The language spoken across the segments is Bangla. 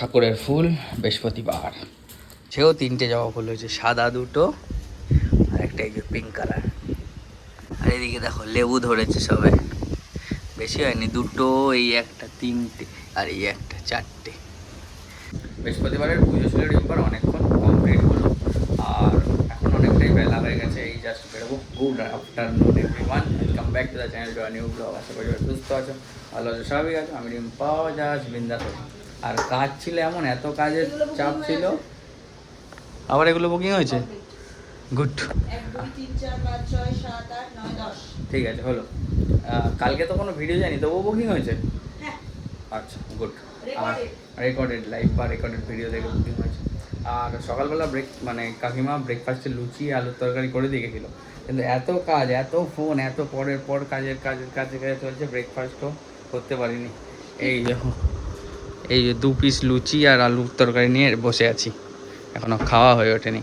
ঠাকুরের ফুল বৃহস্পতিবার। সেও তিনটে জবা ফুল হয়েছে সাদা দুটো আর একটা এই যে পিঙ্ক কালার আর এদিকে দেখো লেবু ধরেছে সবে বেশি হয়নি দুটো এই একটা তিনটে আর এই একটা চারটে। বৃহস্পতিবারের পুজো ছিল রিম্পার অনেকক্ষণ কমপ্লিট হলো। আর এখন অনেকটাই বেলা হয়ে গেছে এই জাস্ট বেরোবো। Good afternoon everyone welcome back to the channel new blog আশা করি সুস্থ আছো ভালো আছো স্বাভাবিক আছো। আমি রিম্পাও জাস্ট বিন্দাস। আর কাজ ছিল এমন এত কাজের চাপ ছিল। আবার এগুলো বুকিং হয়েছে? গুড ঠিক আছে হলো। কালকে তো কোনো ভিডিও যায়নি তবুও বুকিং হয়েছে? হ্যাঁ। আচ্ছা গুড আর রেকর্ডেড লাইভ বা রেকর্ডেড ভিডিও দেখে বুকিং হয়েছে। আর সকালবেলা ব্রেক মানে কাকিমা ব্রেকফাস্টে লুচি আলুর তরকারি করে দিয়ে গেছিল কিন্তু এত কাজ এত ফোন এত পরের পর কাজের কাজের কাজে কাজে চলছে ব্রেকফাস্টও করতে পারিনি। এই দেখো এই যে দু পিস লুচি আর আলুর তরকারি নিয়ে বসে আছি। এখনও খাওয়া হয়ে ওঠেনি।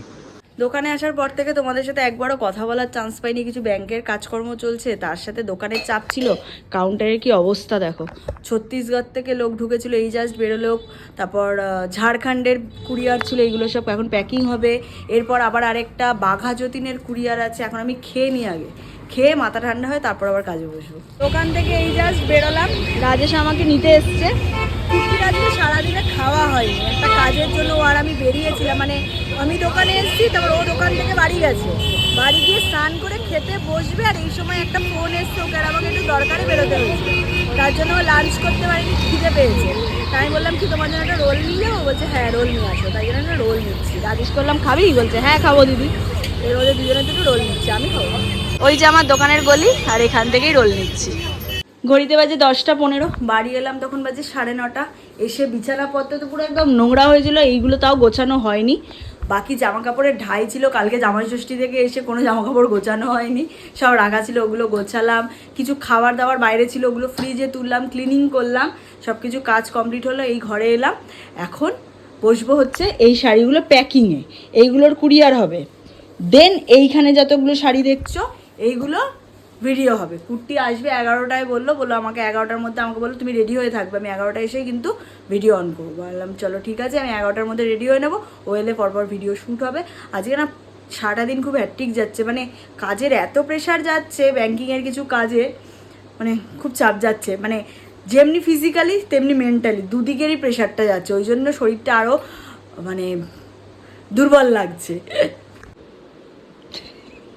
দোকানে আসার পর থেকে তোমাদের সাথে একবারও কথা বলার চান্স পাইনি। কিছু ব্যাংকের কাজকর্ম চলছে, তার সাথে দোকানের চাপ ছিল। কাউন্টারের কি অবস্থা দেখো। ছত্তিশগড় থেকে লোক ঢুকেছিল, এই জাস্ট বেরোলো। তারপর ঝাড়খণ্ডের কুরিয়ার ছিল, এইগুলো সব এখন প্যাকিং হবে। এরপর আবার আরেকটা বাঘা যতীনের কুরিয়ার আছে, এখন আমি খেয়ে নিই আগে। খেয়ে মাথা ঠান্ডা হয় তারপর আবার কাজে বসবো। দোকান থেকে এই জাস্ট বেরোলাম। রাজেশ আমাকে নিতে এসছে। আজকে সারাদিনে খাওয়া হয়নি। একটা কাজের জন্য আর আমি বেরিয়েছিলাম মানে আমি দোকানে এসেছি, তারপর ও দোকান থেকে বাড়ি গেছে। বাড়ি গিয়ে স্নান করে খেতে বসবে, আর এই সময় একটা ফোন এসছে, ওকে আর আমাকে একটু দরকারে বেরোতে হয়েছে। তার জন্য ও লাঞ্চ করতে পারিনি, খিদে পেয়েছে। তাই আমি বললাম, কি, তোমার জন্য একটা রোল নিয়ে যাব বলছে হ্যাঁ রোল নিয়ে আসো। তাই জন্য রোল নিচ্ছি। রাজেশ করলাম খাবি? বলছে হ্যাঁ খাব দিদি। এর মধ্যে দুজনের দুটো রোল নিচ্ছি, আমি খাব। ওই যে আমার দোকানের গলি, আর এখান থেকেই রোল নিচ্ছি। ঘড়িতে বাজে দশটা পনেরো, বাড়ি এলাম তখন বাজে সাড়ে নটা। এসে বিছানাপত্র তো পুরো একদম নোংরা হয়েছিল, এইগুলো তাও গোছানো হয়নি। বাকি জামা কাপড়ের ঢাই ছিল, কালকে জামাই ষষ্ঠী থেকে এসে কোনো জামা কাপড় গোছানো হয়নি। সব রাখা ছিল, ওগুলো গোছালাম। কিছু খাবার দাবার বাইরে ছিল, ওগুলো ফ্রিজে তুললাম ক্লিনিং করলাম। সব কিছু কাজ কমপ্লিট হলো, এই ঘরে এলাম। এখন বসবো হচ্ছে এই শাড়িগুলো প্যাকিংয়ে এইগুলোর কুরিয়ার হবে। দেন এইখানে যতগুলো শাড়ি দেখছ, এইগুলো ভিডিও হবে। কুর্তি আসবে এগারোটায় বলল বলল আমাকে এগারোটার মধ্যে আমাকে বলল, তুমি রেডি হয়ে থাকবে। আমি এগারোটায় এসেই কিন্তু ভিডিও অন করব। বললাম, চলো ঠিক আছে, আমি এগারোটার মধ্যে রেডি হয়ে নেব। ও এলে পরপর ভিডিও শ্যুট হবে। আজকে না সারাটা দিন খুব হ্যাট্রিক যাচ্ছে। মানে কাজের এত প্রেশার যাচ্ছে ব্যাংকিংয়ের কিছু কাজে মানে খুব চাপ যাচ্ছে। মানে যেমনি ফিজিক্যালি তেমনি মেন্টালি দুদিকেরই প্রেশারটা যাচ্ছে। ওই জন্য শরীরটা আরও মানে দুর্বল লাগছে।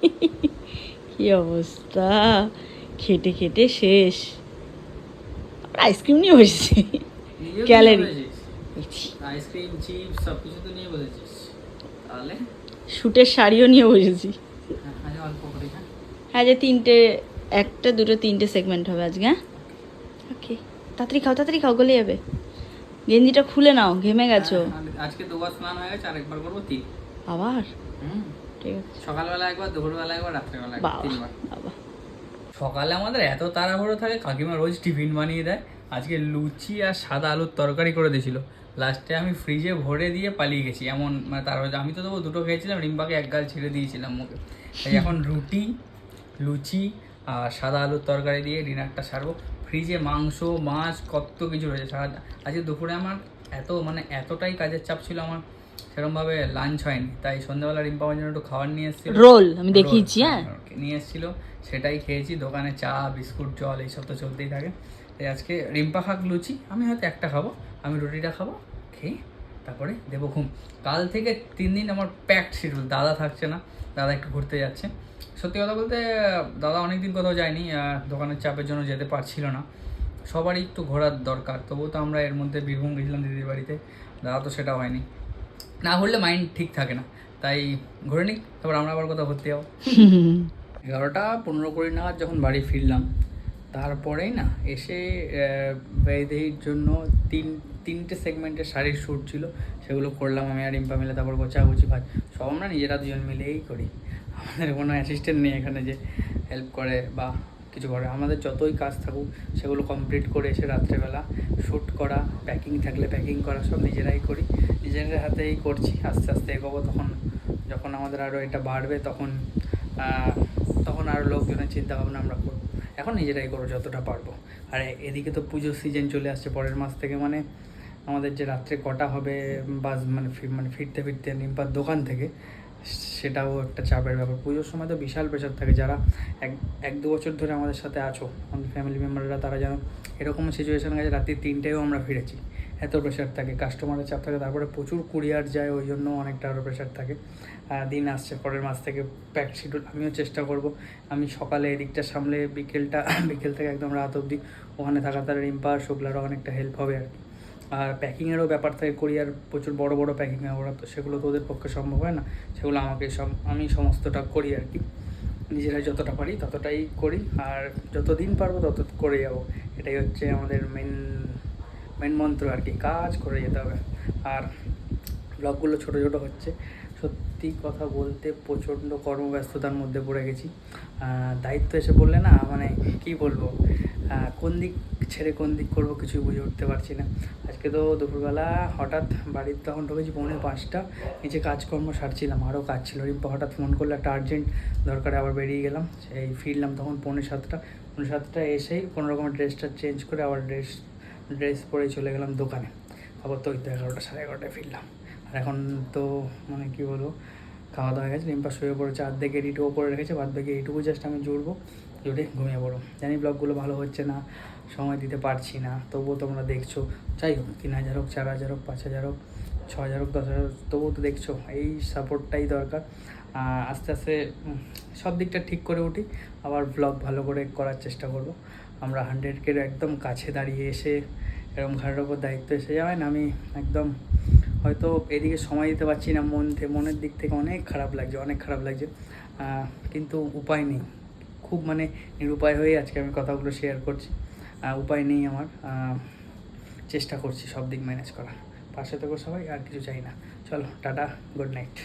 কি অবস্থা? খেটে খেটে শেষ। আইসক্রিম নিয়ে বসেছি। Calorie. আইসক্রিম চিপস সব কিছু তো নিয়ে বলেছিস। তাহলে? শুটের শাড়িও নিয়ে বসেছি। হ্যাঁ, করে হ্যাঁ যে তিনটে একটা দুটো তিনটে সেগমেন্ট হবে আজকে হ্যাঁ? ওকে তাড়াতাড়ি খাও তাড়াতাড়ি খাও গলে যাবে। গেঞ্জিটা খুলে নাও ঘেমে গেছো। হ্যাঁ, আজকে দুবার স্নান হয়ে গেছে আরেকবার করব তিন আবার? ঠিক আছে। সকালবেলা একবার দুপুরবেলা একবার রাত্রেবেলা তিনবার। বাবা সকালে আমাদের এত তাড়াহুড়ো থাকে কাকিমা রোজ টিফিন বানিয়ে দেয়। আজকে লুচি আর সাদা আলুর তরকারি করে দিয়েছিল। লাস্টে আমি ফ্রিজে ভরে দিয়ে পালিয়ে গেছি। এমন মানে তার আমি তো তবু দুটো খেয়েছিলাম রিম্বাকে এক গাল ছেড়ে দিয়েছিলাম মুখে। তাই এখন রুটি লুচি আর সাদা আলুর তরকারি দিয়ে ডিনারটা সারবো। ফ্রিজে মাংস মাছ কত কিছু রয়েছে। সারা আজকে দুপুরে আমার এত মানে এতটাই কাজের চাপ ছিল আমার। সেরকমভাবে লাঞ্চ হয়নি তাই সন্ধ্যাবেলা রিম্পা আমার জন্য একটু খাবার নিয়ে এসেছিল। রোল আমি দেখিয়েছি হ্যাঁ নিয়ে এসেছিল সেটাই খেয়েছি দোকানে চা বিস্কুট জল এইসব তো চলতেই থাকে। তাই আজকে রিম্পা খাক লুচি আমি হয়তো একটা খাব আমি রুটিটা খাব খেয়ে তারপরে দেবো ঘুম। কাল থেকে তিন দিন আমার প্যাকড শিডিউল দাদা থাকছে না দাদা একটু ঘুরতে যাচ্ছে। সত্যি কথা বলতে দাদা অনেক দিন কোথাও যায়নি দোকানের চাপের জন্য যেতে পারছিল না। সবারই একটু ঘোরার দরকার তবুও তো আমরা এর মধ্যে বীরভূম গেছিলাম দিদির বাড়িতে দাদা তো সেটা হয়নি। না ঘুরলে মাইন্ড ঠিক থাকে না। তাই ঘুরে নিক তারপর আমরা আবার কোথাও ঘুরতে যাব। এগারোটা পনেরো কুড়ি নাগাদ যখন বাড়ি ফিরলাম তারপরেই না এসে বেদেহির জন্য তিন তিনটে সেগমেন্টের শাড়ির শ্যুট ছিল সেগুলো করলাম আমি আর ইম্পা মিলে তারপর গোছাগুছি ভাজ সব আমরা নিজেরা দুজন মিলেই করি। আমাদের কোনো অ্যাসিস্ট্যান্ট নেই এখানে যে হেল্প করে বা কিছু করে। আমাদের যতই কাজ থাকুক, সেগুলো কমপ্লিট করে এসে রাত্রেবেলা শ্যুট করা প্যাকিং থাকলে প্যাকিং করা, সব নিজেরাই করি। নিজেদের হাতেই করছি, আস্তে আস্তে এগোবো তখন, যখন আমাদের আরও এটা বাড়বে তখন তখন আরও লোকজনের চিন্তা ভাবনা আমরা করব। এখন নিজেরাই করব যতটা পারব। আর এদিকে তো পুজোর সিজন চলে আসছে পরের মাস থেকে মানে আমাদের যে রাত্রে কটা হবে বাস মানে মানে ফিরতে ফিরতে নিম্পার দোকান থেকে সেটাও একটা চাপের ব্যাপার। পুজোর সময় তো বিশাল প্রেশার থাকে। যারা এক এক দু বছর ধরে আমাদের সাথে আছো, আমাদের ফ্যামিলি মেম্বাররা তারা যেন এরকম সিচুয়েশন গেছে রাত্রি তিনটেও আমরা ফিরেছি। এত প্রেশার থাকে। কাস্টমারের চাপ থাকে। তারপরে প্রচুর কুরিয়ার যায়, ওই জন্য অনেকটা আরও প্রেশার থাকে। দিন আসছে। পরের মাস থেকে প্যাক শিডিউল আমিও চেষ্টা করব। আমি সকালে এদিকটা সামলে বিকেলটা, বিকেল থেকে একদম রাত অবধি। ওখানে থাকা তার রিম্পা শুক্লারও অনেকটা হেল্প হবে আর কি। আর প্যাকিংয়েরও ব্যাপার থাকে কোরিয়ার প্রচুর বড় বড় প্যাকিং ওরা, তো সেগুলো তো ওদের পক্ষে সম্ভব হয় না। সেগুলো আমাকে সব আমি সমস্তটা করি আর কি। নিজেরাই যতটা পারি ততটাই করি, আর যতদিন পারব তত করে যাব। এটাই হচ্ছে আমাদের মেন মেন মন্ত্র আর কি, কাজ করে যেতে হবে। আর ব্লগগুলো ছোটো ছোটো হচ্ছে। সত্যি কথা বলতে প্রচণ্ড কর্মব্যস্ততার মধ্যে পড়ে গেছি। দায়িত্ব এসে বললে না মানে কি বলব? কোন দিক ছেড়ে কোন দিক করব কিছুই বুঝে উঠতে পারছি না। আজকে তো দুপুরবেলা হঠাৎ বাড়িতে তখন ঢুকেছি, পৌনে পাঁচটা। নিচে কাজকর্ম সারছিলাম আরও কাজ ছিল। রিম্পা হঠাৎ ফোন করলে, একটা আর্জেন্ট দরকারে আবার বেরিয়ে গেলাম। সেই ফিরলাম তখন পৌনে সাতটা। পৌনে সাতটা এসেই কোনো রকমের ড্রেসটা চেঞ্জ করে আবার ড্রেস ড্রেস পরে চলে গেলাম দোকানে। আবার তো ওই তো এগারোটা, সাড়ে এগারোটায় ফিরলাম। আর এখন তো মানে কী বলব, খাওয়া দাওয়া হয়ে গেছে। রিম্পা শুয়ে পড়েছে অর্ধেক এডিটও করে রেখেছে, বাদ বাকি এইটুকু জাস্ট আমি জুড়বো। জুড়ে ঘুমিয়ে পড়ো। জানি ব্লগগুলো ভালো হচ্ছে না, সময় দিতে পারছি না, তবুও তোমরা দেখছ। যাই হোক, তিন হাজার হোক, চার হাজার হোক, পাঁচ হাজার হোক, ছ হাজার হোক, দশ হাজার তবুও তো দেখছ, এই সাপোর্টটাই দরকার। আস্তে আস্তে সব দিকটা ঠিক করে উঠি, আবার ব্লগ ভালো করে করার চেষ্টা করব। আমরা হান্ড্রেডকে একদম কাছে দাঁড়িয়ে এসে এরকম ঘাড়ের ওপর দায়িত্ব এসে যাবেন আমি একদম হয়তো এদিকে সময় দিতে পারছি না, মন থেকে মনের দিক থেকে অনেক খারাপ লাগছে, অনেক খারাপ লাগছে। কিন্তু উপায় নেই। খুব মানে নিরুপায় হয়ে আজকে আমি কথাগুলো শেয়ার করছি। উপায় নেই আমার। চেষ্টা করছি সব দিক ম্যানেজ করার। পাশে থেকো সবাই, আর কিছু চাই না। চলো, টাটা গুড নাইট